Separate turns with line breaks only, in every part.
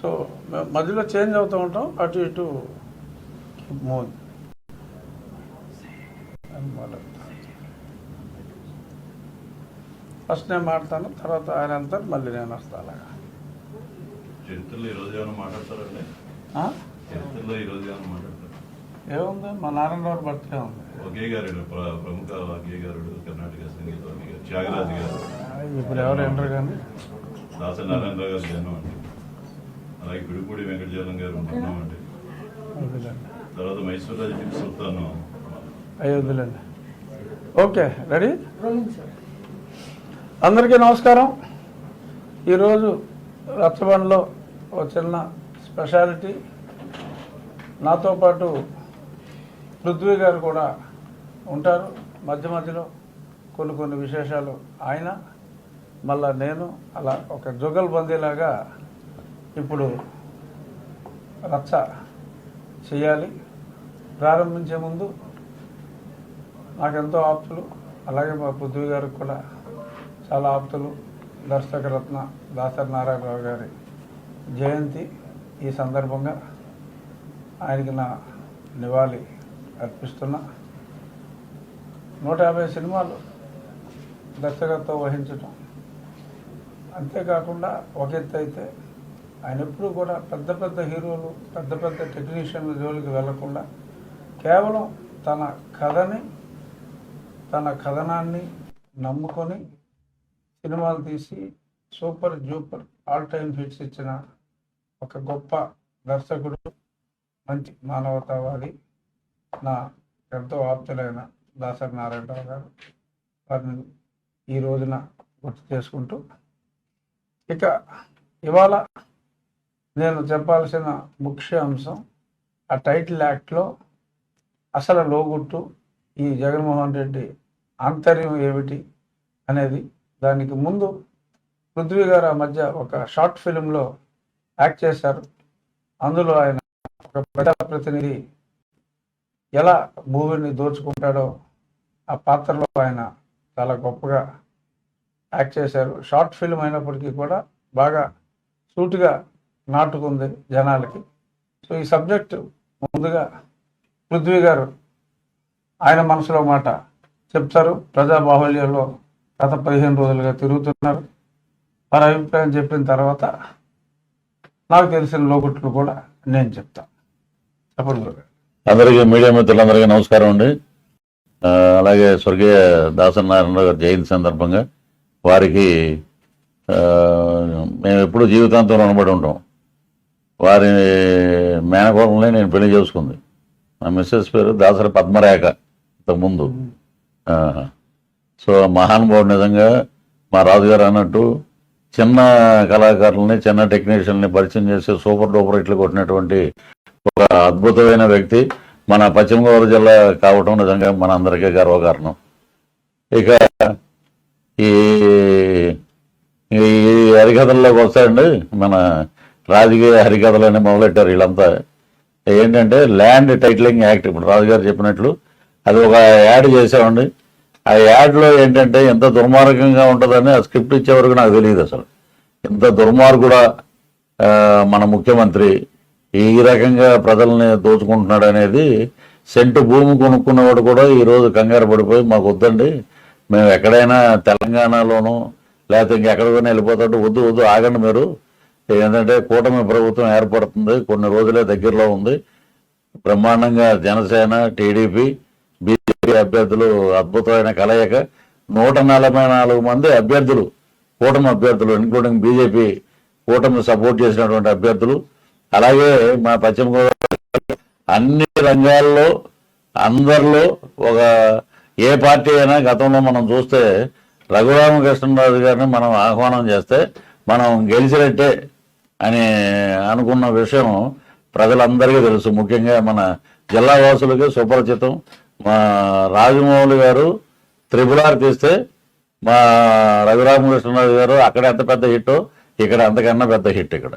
So మధ్యలో change అవుతూ ఉంటాం అటు ఇటు మూవ్. ఫస్ట్ నేను మాడతాను తర్వాత ఆయన వెళ్తారు మళ్ళీ నేను వస్తాను అలాగా. ఏముంది? మా నారాయణరావు బర్త్డే ఉంది.
ప్రముఖ గారుడు కర్ణాటక సంగీత
ఇప్పుడు ఎవరు ఎంటర్ కానీ
దాస నారాయణరావు గారు అండి. అలాగే పిడుపూడి వెంకటజలం గారు మరణం అండి
వదిలేండి.
తర్వాత మైసూరాజు టిప్పు సుల్తాన్.
అయ్యి వదిలేండి. Okay ready? అందరికీ నమస్కారం. ఈరోజు రచ్చబండలో ఒక చిన్న స్పెషాలిటీ. నాతో పాటు పృథ్వీ గారు కూడా ఉంటారు. మధ్య మధ్యలో కొన్ని కొన్ని విశేషాలు. ఆయన మళ్ళా నేను అలా ఒక జుగల్ బందీలాగా ఇప్పుడు రచ్చ చేయాలి. ప్రారంభించే ముందు నాకెంతో ఆప్తులు అలాగే మా పృథ్వీ గారికి కూడా చాలా ఆప్తులు. దర్శకరత్న దాసరి నారాయణరావు గారి జయంతి ఈ సందర్భంగా ఆయనకి నా నివాళి అర్పిస్తున్నా. నూట యాభై సినిమాలు దర్శకత్వం వహించటం. అంతేకాకుండా ఒక ఎత్తు అయితే ఆయన ఎప్పుడూ కూడా పెద్ద పెద్ద హీరోలు పెద్ద పెద్ద టెక్నీషియన్ల జోలికి వెళ్ళకుండా కేవలం తన కథని తన కథనాన్ని నమ్ముకొని సినిమాలు తీసి super duper all time hits ఇచ్చిన ఒక గొప్ప దర్శకుడు మంచి మానవతావాది నా ఎంతో ఆప్తులైన దాసరి నారాయణరావు గారు. వారిని ఈ రోజున గుర్తు చేసుకుంటూ ఇక ఇవాళ నేను చెప్పాల్సిన ముఖ్య అంశం ఆ టైటిల్ యాక్ట్లో అసలు లోగుట్టు ఈ జగన్మోహన్ రెడ్డి ఆంతర్యం ఏమిటి అనేది దానికి ముందు పృథ్వీ గారు ఆ మధ్య ఒక షార్ట్ ఫిలింలో యాక్ట్ చేశారు. అందులో ఆయన ఒక ప్రజాప్రతినిధి ఎలా మూవీని దోచుకుంటాడో ఆ పాత్రలో ఆయన చాలా గొప్పగా యాక్ట్ చేశారు. షార్ట్ ఫిల్మ్ అయినప్పటికీ కూడా బాగా సూటుగా నాటుకుంది జనాలకి. సో ఈ సబ్జెక్టు ముందుగా పృథ్వీ గారు ఆయన మనసులో మాట చెప్తారు. ప్రజా బాహుళ్యంలో గత పదిహేను రోజులుగా తిరుగుతున్నారు. వారి అభిప్రాయం చెప్పిన తర్వాత నాకు తెలిసిన లోకుట్లు కూడా నేను చెప్తాను చెప్పండి
అందరికీ మీడియా మిత్రులందరికీ నమస్కారం అండి. అలాగే స్వర్గీయ దాసనారాయణరావు గారి జయంతి సందర్భంగా వారికి మేము ఎప్పుడు జీవితాంతం రుణపడి ఉంటాం. వారి మేనకోడల్ని నేను పెళ్ళి చేసుకుంది. మా మిస్సెస్ పేరు దాసరి పద్మరేఖ ఇంతకుముందు. సో మహానుభావుడు నిజంగా మా రాజుగారు అన్నట్టు చిన్న కళాకారులని చిన్న టెక్నీషియన్ని పరిచయం చేసి సూపర్ డూపర్ ఇట్లు కొట్టినటువంటి ఒక అద్భుతమైన వ్యక్తి. మన పశ్చిమ గోదావరి జిల్లా కావటం నిజంగా మన అందరికీ గర్వకారణం. ఇక ఈ ఈ హరికథల్లోకి వస్తాయండి మన రాజకీయ హరికథలని మొదలెట్టారు వీళ్ళంతా. ఏంటంటే ల్యాండ్ టైటిలింగ్ యాక్ట్ ఇప్పుడు రాజుగారు చెప్పినట్లు అది ఒక యాడ్ చేసామండి ఆ యాడ్లో ఏంటంటే ఎంత దుర్మార్గంగా ఉంటుందని ఆ స్క్రిప్ట్ ఇచ్చే వరకు నాకు తెలియదు అసలు. ఎంత దుర్మార్గుడా మన ముఖ్యమంత్రి ఈ రకంగా ప్రజల్ని దోచుకుంటున్నాడు అనేది సెంటు భూమి కొనుక్కున్నవాడు కూడా ఈరోజు కంగారు పడిపోయి మాకు వద్దండి మేము ఎక్కడైనా తెలంగాణలోనూ లేకపోతే ఇంకెక్కడికైనా వెళ్ళిపోతాడు వద్దు వద్దు ఆగండి మీరు. ఏంటంటే కూటమి ప్రభుత్వం ఏర్పడుతుంది కొన్ని రోజులే దగ్గరలో ఉంది. బ్రహ్మాండంగా జనసేన టీడీపీ బీజేపీ అభ్యర్థులు అద్భుతమైన కలయిక. నూట నలభై నాలుగు మంది అభ్యర్థులు కూటమి అభ్యర్థులు ఇంక్లూడింగ్ బీజేపీ కూటమి సపోర్ట్ చేసినటువంటి అభ్యర్థులు. అలాగే మా పశ్చిమ గోదావరి అన్ని రంగాల్లో అందరిలో ఒక ఏ పార్టీ అయినా గతంలో మనం చూస్తే రఘురామకృష్ణరాజు గారిని మనం ఆహ్వానం చేస్తే మనం గెలిచినట్టే అని అనుకున్న విషయం ప్రజలందరికీ తెలుసు. ముఖ్యంగా మన జిల్లా వాసులకి సుపరిచితం మా రాజమౌళి గారు త్రిపుల్ తీస్తే మా రఘురామకృష్ణరాజు గారు అక్కడ ఎంత పెద్ద హిట్ ఇక్కడ అంతకన్నా పెద్ద హిట్ ఇక్కడ.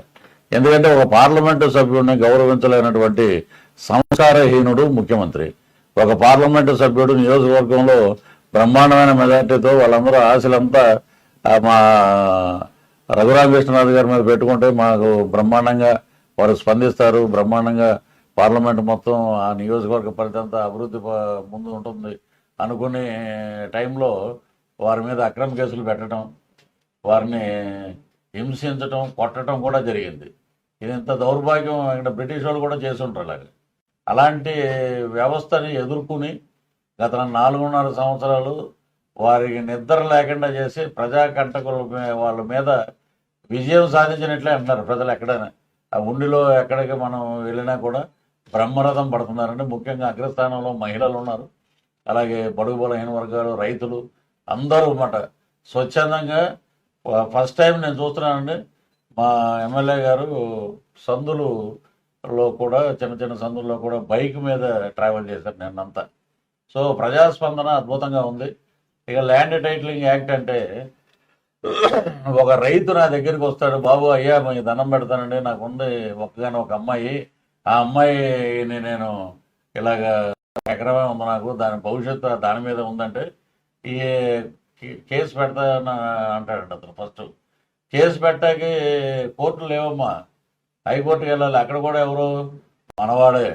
ఎందుకంటే ఒక పార్లమెంటు సభ్యుడిని గౌరవించలేనటువంటి సంస్కారహీనుడు ముఖ్యమంత్రి. ఒక పార్లమెంటు సభ్యుడు నియోజకవర్గంలో బ్రహ్మాండమైన మెజార్టీతో వాళ్ళందరూ ఆశలంతా మా రఘురామకృష్ణరాజు గారి మీద పెట్టుకుంటే మాకు బ్రహ్మాండంగా వారు స్పందిస్తారు. బ్రహ్మాండంగా పార్లమెంట్ మొత్తం ఆ నియోజకవర్గ పరిధి అంతా అభివృద్ధి ప- ముందు ఉంటుంది అనుకునే టైంలో వారి మీద అక్రమ కేసులు పెట్టడం వారిని హింసించడం కొట్టడం కూడా జరిగింది. ఇది ఇంత దౌర్భాగ్యం ఇక్కడ బ్రిటిష్ వాళ్ళు కూడా చేసి ఉంటారు అలాగే. అలాంటి వ్యవస్థని ఎదుర్కొని గత నాలుగున్నర సంవత్సరాలు వారికి నిద్ర లేకుండా చేసి ప్రజాకంటకుల మీ- వాళ్ళ మీద విజయం సాధించినట్లే అంటున్నారు ప్రజలు ఎక్కడైనా. ఆ ఉండిలో ఎక్కడికి మనం వెళ్ళినా కూడా బ్రహ్మరథం పడుతున్నారండి. ముఖ్యంగా అగ్రస్థానంలో మహిళలు ఉన్నారు. అలాగే బడుగు బలహీన వర్గాలు రైతులు అందరూ అన్నమాట. స్వచ్ఛందంగా ఫస్ట్ టైం నేను చూస్తున్నానండి. మా ఎమ్మెల్యే గారు సందులులో కూడా చిన్న చిన్న సందుల్లో కూడా బైక్ మీద ట్రావెల్ చేశారు నిన్నంతా. సో ప్రజాస్పందన అద్భుతంగా ఉంది. ఇక ల్యాండ్ టైటిలింగ్ యాక్ట్ అంటే ఒక రైతు నా దగ్గరికి వస్తాడు బాబు అయ్యా మీకు దండం పెడతానండి నాకు ఉంది ఒక్కగానే ఒక అమ్మాయి. ఆ అమ్మాయిని నేను ఇలాగ ఎకరమే ఉంది నాకు దాని భవిష్యత్తు దాని మీద ఉందంటే ఈ కేసు పెడతాన అంటాడంట అతను ఫస్ట్. కేసు పెట్టాకి కోర్టులు లేవమ్మా. హైకోర్టుకి వెళ్ళాలి అక్కడ కూడా ఎవరు మనవాడే.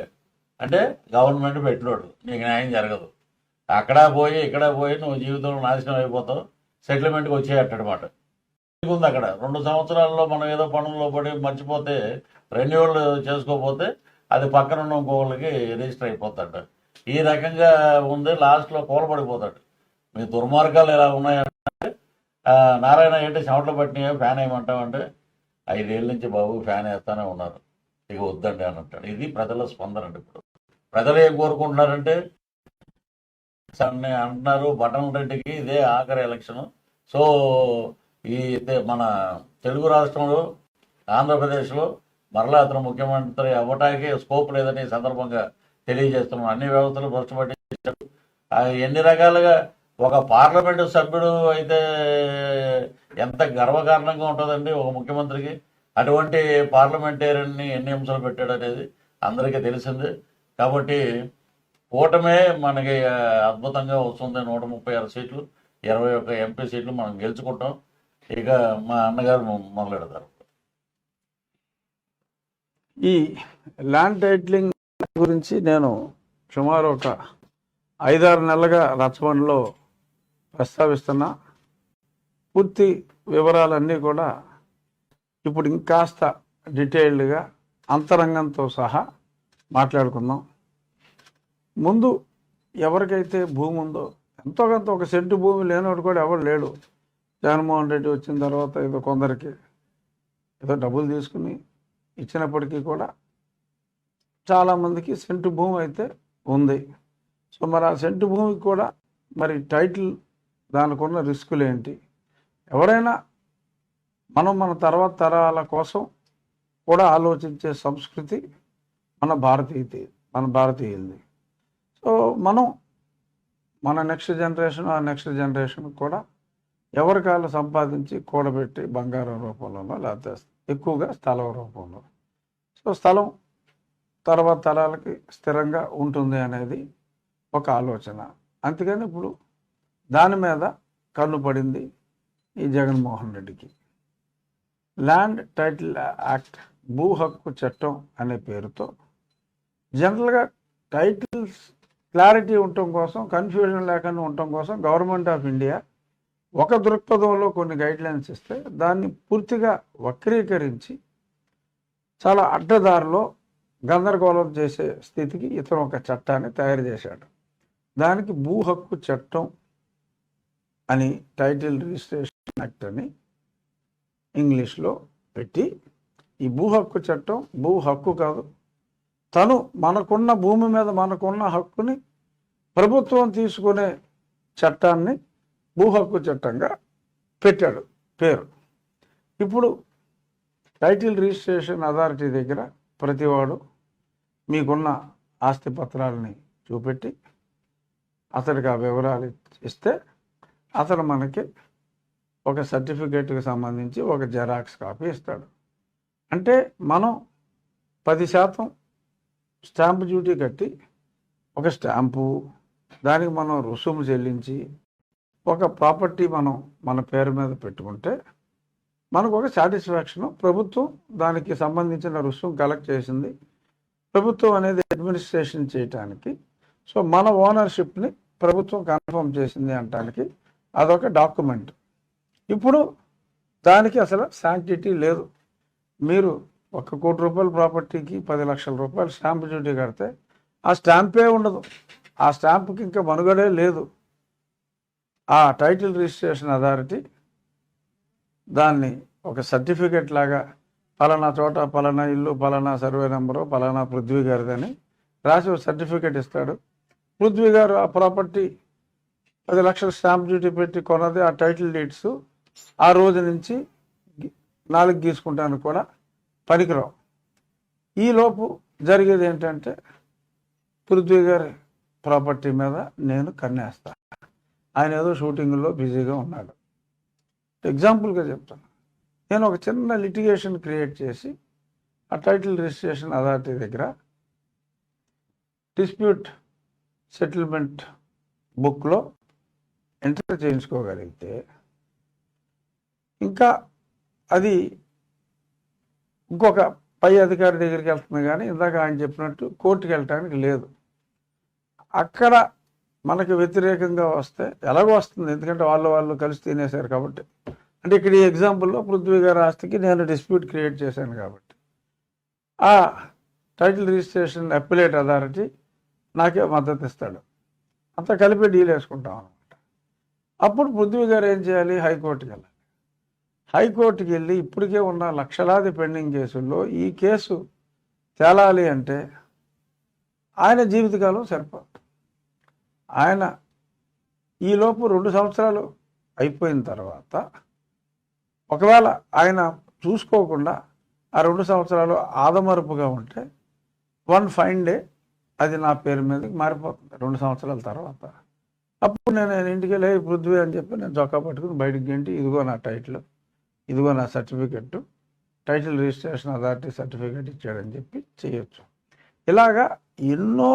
అంటే గవర్నమెంట్ పెట్టినోడు నీకు న్యాయం జరగదు. అక్కడ పోయి ఇక్కడ పోయి నువ్వు జీవితంలో నాశనం అయిపోతావు. సెటిల్మెంట్కి వచ్చేయట్టనమాట ఉంది అక్కడ? రెండు సంవత్సరాల్లో మనం ఏదో పనుల్లో పడి మర్చిపోతే రెన్యువల్ చేసుకోకపోతే అది పక్కన ఉన్న ఇంకోళ్ళకి రిజిస్టర్ అయిపోతాడు ఈ రకంగా ఉంది లాస్ట్లో కూలబడిపోతాడు మీ దుర్మార్గాలు ఎలా ఉన్నాయంటే నారాయణ ఏంటి? చెమటలు పట్టినాయో? ఫ్యాన్ వేయమంటామంటే ఐదేళ్ళ నుంచి బాబు ఫ్యాన్ వేస్తానే ఉన్నారు. ఇక వద్దండి అని అంటాడు. ఇది ప్రజల స్పందన అండి ఇప్పుడు. ప్రజలు ఏం కోరుకుంటున్నారంటే అని అంటున్నారు. బటన్ రెడ్డికి ఇదే ఆఖరి ఎలక్షన్. సో ఈ మన తెలుగు రాష్ట్రంలో ఆంధ్రప్రదేశ్లో మరలా అతను ముఖ్యమంత్రి అవ్వటానికి స్కోప్ లేదని సందర్భంగా తెలియజేస్తున్నాం. అన్ని వ్యవస్థలు భ్రష్టపట్టించారు ఎన్ని రకాలుగా ఒక పార్లమెంటు సభ్యుడు అయితే ఎంత గర్వకారణంగా ఉంటుందండి ఒక ముఖ్యమంత్రికి? అటువంటి పార్లమెంటేరియన్ని ఎన్ని అంశాలు పెట్టాడు అనేది అందరికీ తెలిసింది. కాబట్టి కూటమే మనకి అద్భుతంగా వస్తుంది. నూట ముప్పై ఆరు సీట్లు ఇరవై ఒక్క ఎంపీ సీట్లు మనం గెలుచుకుంటాం. ఇక మా అన్నగారు మొదలెడతారు.
ఈ ల్యాండ్ టైటిలింగ్ గురించి నేను సుమారు ఒక ఐదారు నెలలుగా రచబండలో ప్రస్తావిస్తున్నా. పూర్తి వివరాలన్నీ కూడా ఇప్పుడు ఇంకాస్త డీటెయిల్డ్గా అంతరంగంతో సహా మాట్లాడుకుందాం. ముందు ఎవరికైతే భూమి ఉందో ఎంతో కొంత ఒక సెంటు భూమి లేనివాడు కూడా ఎవరు లేడు. జగన్మోహన్ రెడ్డి వచ్చిన తర్వాత ఏదో కొందరికి ఏదో డబ్బులు తీసుకుని ఇచ్చినప్పటికీ కూడా చాలామందికి సెంటు భూమి అయితే ఉంది. సో మరి ఆ సెంటు భూమికి కూడా మరి టైటిల్ దానికి ఉన్న రిస్కులు ఏంటి? ఎవరైనా మనం మన తర్వాత తరాల కోసం కూడా ఆలోచించే సంస్కృతి మన భారతీయ మన భారతీయులది. సో మనం మన నెక్స్ట్ జనరేషన్ ఆ నెక్స్ట్ జనరేషన్ కూడా ఎవరికాలు సంపాదించి కూడబెట్టి బంగారం రూపంలోనో లేకపోతే ఎక్కువగా స్థలం రూపంలో. సో స్థలం తర్వాత తరాలకి స్థిరంగా ఉంటుంది అనేది ఒక ఆలోచన. అందుకని ఇప్పుడు దాని మీద కన్ను పడింది ఈ జగన్మోహన్ రెడ్డికి. ల్యాండ్ టైటిల్ యాక్ట్ భూ హక్కు చట్టం అనే పేరుతో జనరల్గా టైటిల్స్ క్లారిటీ ఉండటం కోసం కన్ఫ్యూజన్ లేకుండా ఉండటం కోసం గవర్నమెంట్ ఆఫ్ ఇండియా ఒక దృక్పథంలో కొన్ని గైడ్లైన్స్ ఇస్తే దాన్ని పూర్తిగా వక్రీకరించి చాలా అడ్డదారిలో గందరగోళం చేసే స్థితికి ఇతను ఒక చట్టాన్ని తయారు చేశాడు. దానికి భూ హక్కు చట్టం అని టైటిల్ రిజిస్ట్రేషన్ యాక్ట్ అని ఇంగ్లీష్లో పెట్టి ఈ భూ హక్కు చట్టం భూ హక్కు కాదు తను మనకున్న భూమి మీద మనకున్న హక్కుని ప్రభుత్వం తీసుకునే చట్టాన్ని భూ హక్కు చట్టంగా పెట్టాడు. పేరు. ఇప్పుడు టైటిల్ రిజిస్ట్రేషన్ అథారిటీ దగ్గర ప్రతివాడు మీకున్న ఆస్తి పత్రాలని చూపెట్టి అతడికి ఆ వివరాలు ఇస్తే అతను మనకి ఒక సర్టిఫికేట్కి సంబంధించి ఒక జెరాక్స్ కాపీ ఇస్తాడు. అంటే మనం పది శాతం స్టాంపు డ్యూటీ కట్టి ఒక స్టాంపు దానికి మనం రుసుము చెల్లించి ఒక ప్రాపర్టీ మనం మన పేరు మీద పెట్టుకుంటే మనకు ఒక సాటిస్ఫాక్షన్. ప్రభుత్వం దానికి సంబంధించిన రుసుము కలెక్ట్ చేసింది. ప్రభుత్వం అనేది అడ్మినిస్ట్రేషన్ చేయటానికి సో మన ఓనర్షిప్ని ప్రభుత్వం కన్ఫర్మ్ చేసింది అనటానికి అదొక డాక్యుమెంట్. ఇప్పుడు దానికి అసలు శాంక్టిటీ లేదు. మీరు ఒక కోటి రూపాయల ప్రాపర్టీకి పది లక్షల రూపాయలు స్టాంప్ డ్యూటీ కడితే ఆ స్టాంపే ఉండదు. ఆ స్టాంప్కి ఇంకా మనుగడే లేదు. ఆ టైటిల్ రిజిస్ట్రేషన్ అథారిటీ దాన్ని ఒక సర్టిఫికెట్ లాగా పలానా చోట పలానా ఇల్లు పలానా సర్వే నెంబరు పలానా పృథ్వీ గారిదని రాసి ఒక సర్టిఫికెట్ ఇస్తాడు. పృథ్వీ గారు ఆ ప్రాపర్టీ పది లక్షల స్టాంప్ డ్యూటీ పెట్టి కొన్నది ఆ టైటిల్ డీట్స్ ఆ రోజు నుంచి నాలుగు గీసుకుంటానికి కూడా పనికిరావు ఈలోపు జరిగేది ఏంటంటే పృథ్వీ గారి ప్రాపర్టీ మీద నేను కన్నేస్తా. ఆయన ఏదో షూటింగ్లో బిజీగా ఉన్నాడు. ఎగ్జాంపుల్గా చెప్తాను. నేను ఒక చిన్న లిటిగేషన్ క్రియేట్ చేసి ఆ టైటిల్ రిజిస్ట్రేషన్ అథారిటీ దగ్గర డిస్ప్యూట్ సెటిల్మెంట్ బుక్లో ఎంటర్ చేయించుకోగలిగితే ఇంకా అది ఇంకొక పై అధికారి దగ్గరికి వెళ్తుంది కానీ ఇందాక ఆయన చెప్పినట్టు కోర్టుకు వెళ్ళటానికి లేదు. అక్కడ మనకి వ్యతిరేకంగా వస్తే ఎలాగో వస్తుంది. ఎందుకంటే వాళ్ళు వాళ్ళు కలిసి తినేశారు కాబట్టి. అంటే ఇక్కడ ఈ ఎగ్జాంపుల్లో పృథ్వీ గారి ఆస్తికి నేను డిస్ప్యూట్ క్రియేట్ చేశాను కాబట్టి. ఆ టైటిల్ రిజిస్ట్రేషన్ అప్పిలేట్ అథారిటీ నాకే మద్దతు ఇస్తాడు. అంతా కలిపి డీల్ వేసుకుంటాం అనమాట అప్పుడు పృథ్వీ గారు ఏం చేయాలి? హైకోర్టుకి వెళ్ళాలి. హైకోర్టుకి వెళ్ళి ఇప్పటికే ఉన్న లక్షలాది పెండింగ్ కేసుల్లో ఈ కేసు తేలాలి అంటే ఆయన జీవితకాలం సరిపోదు. ఆయన ఈలోపు రెండు సంవత్సరాలు అయిపోయిన తర్వాత ఒకవేళ ఆయన చూసుకోకుండా ఆ రెండు సంవత్సరాలు ఆదమరుపుగా ఉంటే వన్ ఫైన్ డే అది నా పేరు మీద మారిపోతుంది రెండు సంవత్సరాల తర్వాత. అప్పుడు నేను ఇంటికి వెళ్ళి పృథ్వీ అని చెప్పి నేను చొక్కా పట్టుకుని బయటికి గంటి ఇదిగో నా టైటిల్. ఇదిగో నా certificate title registration authority certificate ఇచ్చాడని చెప్పి చేయొచ్చు. ఇలాగా ఎన్నో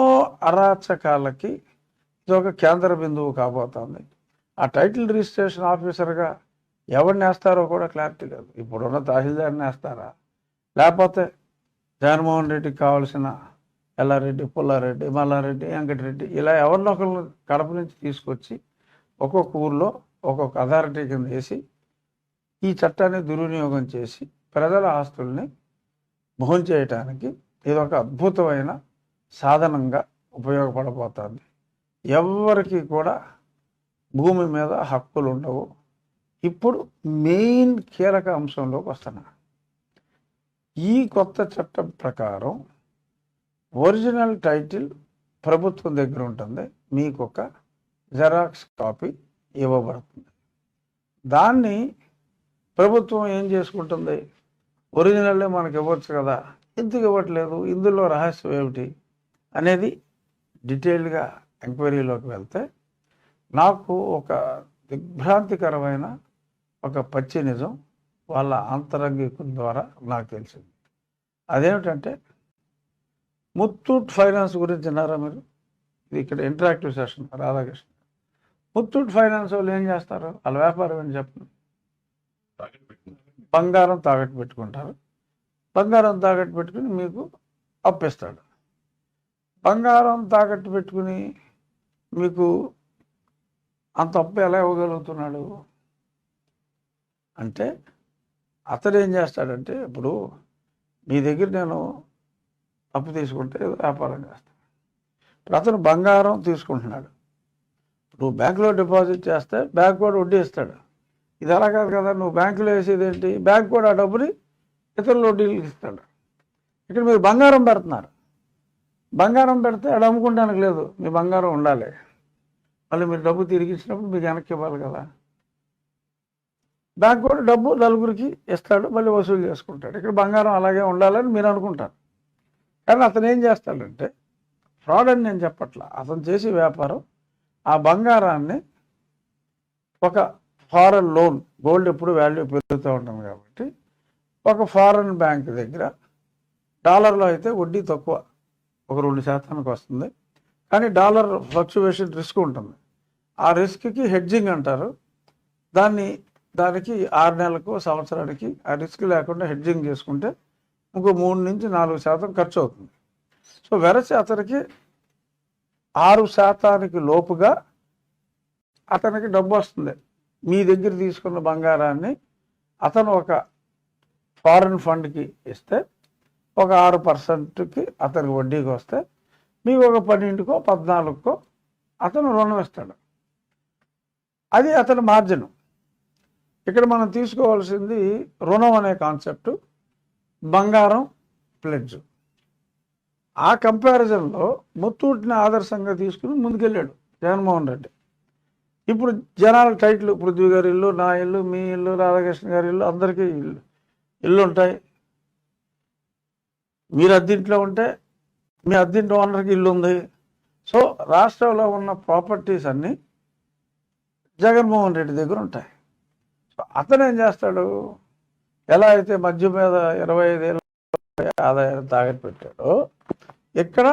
అరాచకాలకి ఇది ఒక కేంద్ర బిందువు కాబోతోంది. ఆ టైటిల్ రిజిస్ట్రేషన్ ఆఫీసర్గా ఎవరిని వేస్తారో కూడా క్లారిటీ లేదు ఇప్పుడున్న తహసీల్దార్ని వేస్తారా లేకపోతే జగన్మోహన్ రెడ్డికి కావాల్సిన ఎల్లారెడ్డి పుల్లారెడ్డి మల్లారెడ్డి వెంకటరెడ్డి ఇలా ఎవరినొకరిని కడప నుంచి తీసుకొచ్చి ఒక్కొక్క ఊర్లో ఒక్కొక్క అథారిటీ కింద వేసి ఈ చట్టాన్ని దుర్వినియోగం చేసి ప్రజల ఆస్తుల్ని చేయటానికి ఇది ఒక అద్భుతమైన సాధనంగా ఉపయోగపడబోతుంది. ఎవరికి కూడా భూమి మీద హక్కులు ఉండవు. ఇప్పుడు మెయిన్ కీలక అంశంలోకి వస్తున్నా ఈ కొత్త చట్టం ప్రకారం ఒరిజినల్ టైటిల్ ప్రభుత్వం దగ్గర ఉంటుంది. మీకు ఒక జెరాక్స్ కాపీ ఇవ్వబడుతుంది. దాన్ని ప్రభుత్వం ఏం చేసుకుంటుంది? ఒరిజినల్లే మనకి ఇవ్వచ్చు కదా? ఎందుకు ఇవ్వట్లేదు? ఇందులో రహస్యం ఏమిటి? అనేది డీటెయిల్డ్గా ఎంక్వైరీలోకి వెళ్తే నాకు ఒక దిగ్భ్రాంతికరమైన ఒక పచ్చి నిజం వాళ్ళ అంతరంగికం ద్వారా నాకు తెలిసింది. అదేమిటంటే ముత్తూట్ ఫైనాన్స్ గురించి విన్నారా మీరు? ఇది ఇక్కడ interactive session Radhakrishna. Muthoot finance వాళ్ళు ఏం చేస్తారు? వాళ్ళ వ్యాపారం ఏం చెప్పండి? బంగారం తాకట్టు పెట్టుకుంటారు. బంగారం తాకట్టు పెట్టుకుని మీకు అప్పిస్తాడు. బంగారం తాకట్టు పెట్టుకుని మీకు అంత అప్పు ఎలా ఇవ్వగలుగుతున్నాడు? అంటే అతడు ఏం చేస్తాడంటే ఇప్పుడు మీ దగ్గర నేను అప్పు తీసుకుంటే వ్యాపారం చేస్తాను. ఇప్పుడు అతను బంగారం తీసుకుంటున్నాడు. నువ్వు బ్యాంకులో డిపాజిట్ చేస్తే బ్యాంక్ కూడా వడ్డీ ఇస్తాడు. ఇది అలా కాదు కదా నువ్వు బ్యాంకులో వేసేది ఏంటి? బ్యాంక్ కూడా ఆ డబ్బుని ఇతరుల వడ్డీలకు ఇస్తాడు ఇక్కడ మీరు బంగారం పెడుతున్నారు. బంగారం పెడితే అది అమ్ముకుంటానికి లేదు. మీ బంగారం ఉండాలి. మళ్ళీ మీరు డబ్బు తిరిగి ఇచ్చినప్పుడు మీకు వెనక్కి ఇవ్వాలి కదా. బ్యాంక్ కూడా డబ్బు నలుగురికి ఇస్తాడు మళ్ళీ వసూలు చేసుకుంటాడు. ఇక్కడ బంగారం అలాగే ఉండాలని మీరు అనుకుంటారు. కానీ అతను ఏం చేస్తాడంటే ఫ్రాడ్ అని నేను చెప్పట్లా. అతను చేసే వ్యాపారం ఆ బంగారాన్ని ఒక ఫారెన్ లోన్ గోల్డ్ ఎప్పుడు వాల్యూ పెరుగుతూ ఉంటుంది కాబట్టి ఒక ఫారెన్ బ్యాంక్ దగ్గర డాలర్లో అయితే వడ్డీ తక్కువ ఒక రెండు శాతానికి వస్తుంది. కానీ డాలర్ ఫ్లక్చువేషన్ రిస్క్ ఉంటుంది. ఆ రిస్క్కి హెడ్జింగ్ అంటారు. దాన్ని దానికి ఆరు నెలలకు సంవత్సరానికి ఆ రిస్క్ లేకుండా హెడ్జింగ్ చేసుకుంటే ఇంకో మూడు నుంచి నాలుగు శాతం ఖర్చు అవుతుంది. సో వెరసి అతనికి ఆరు శాతానికి లోపుగా అతనికి డబ్బు వస్తుంది. మీ దగ్గర తీసుకున్న బంగారాన్ని అతను ఒక ఫారెన్ ఫండ్కి ఇస్తే ఒక ఆరు పర్సెంట్కి అతనికి వడ్డీకి వస్తే మీకు ఒక పన్నెండుకో పద్నాలుగుకో అతను రుణం ఇస్తాడు. అది అతని మార్జిన్. ఇక్కడ మనం తీసుకోవాల్సింది రుణం అనే కాన్సెప్ట్ బంగారం ప్లెడ్జ్. ఆ కంపారిజన్లో ముత్తూటిని ఆదర్శంగా తీసుకుని ముందుకెళ్ళాడు జగన్మోహన్ రెడ్డి. ఇప్పుడు జనాల టైట్లు పృథ్వీ గారి ఇల్లు నా ఇల్లు మీ ఇల్లు రాధాకృష్ణ గారి ఇల్లు అందరికీ ఇల్లు ఇల్లు ఉంటాయి మీరు అద్దీంట్లో ఉంటే మీ అద్దీంట్లో ఓనర్కి ఇల్లు ఉంది సో రాష్ట్రంలో ఉన్న ప్రాపర్టీస్ అన్నీ జగన్మోహన్ రెడ్డి దగ్గర ఉంటాయి. సో అతను ఏం చేస్తాడు? ఎలా అయితే మద్యం మీద ఇరవై ఐదేళ్ళ ఆదాయాన్ని తాగట్టు పెట్టాడో ఇక్కడ